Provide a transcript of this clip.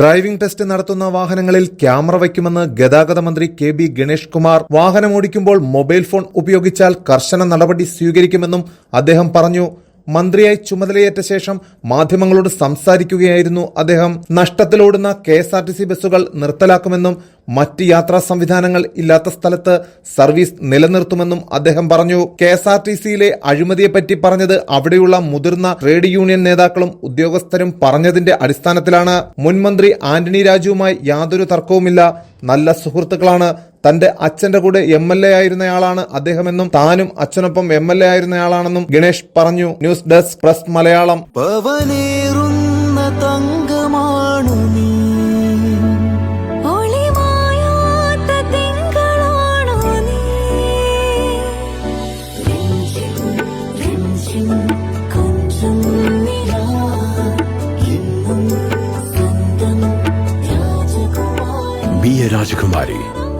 Driving test നടത്തുന്ന വാഹനങ്ങളിൽ camera വയ്ക്കുമെന്ന് ഗതാഗത മന്ത്രി കെ ബി ഗണേഷ് കുമാർ. വാഹനമോടിക്കുമ്പോൾ മൊബൈൽ ഫോൺ ഉപയോഗിച്ചാൽ കർശന നടപടി സ്വീകരിക്കുമെന്നും അദ്ദേഹം പറഞ്ഞു. മന്ത്രിയായി ചുമതലയേറ്റ ശേഷം മാധ്യമങ്ങളോട് സംസാരിക്കുകയായിരുന്നു അദ്ദേഹം. നഷ്ടത്തിലോടുന്ന K S R T C ബസ്സുകൾ നിർത്തലാക്കുമെന്നും മറ്റ് യാത്രാ സംവിധാനങ്ങൾ ഇല്ലാത്ത സ്ഥലത്ത് സർവീസ് നിലനിർത്തുമെന്നും അദ്ദേഹം പറഞ്ഞു. കെ എസ് ആർ ടി സിയിലെ അഴിമതിയെപ്പറ്റി പറഞ്ഞത് അവിടെയുള്ള മുതിർന്ന ട്രേഡ് യൂണിയൻ നേതാക്കളും ഉദ്യോഗസ്ഥരും പറഞ്ഞതിന്റെ അടിസ്ഥാനത്തിലാണ്. മുൻമന്ത്രി ആന്റണി രാജുവുമായി യാതൊരു തർക്കവുമില്ല. നല്ല സുഹൃത്തുക്കളാണ് തന്റെ അച്ഛന്റെ കൂടെ എം എൽ എ ആയിരുന്നയാളാണ് അദ്ദേഹമെന്നും താനും അച്ഛനൊപ്പം എം എൽ എ ആയിരുന്നയാളാണെന്നും ഗണേഷ് പറഞ്ഞു. News desk press Malayalam. രാജകുമാരി തങ്കമാണു നീ. നീ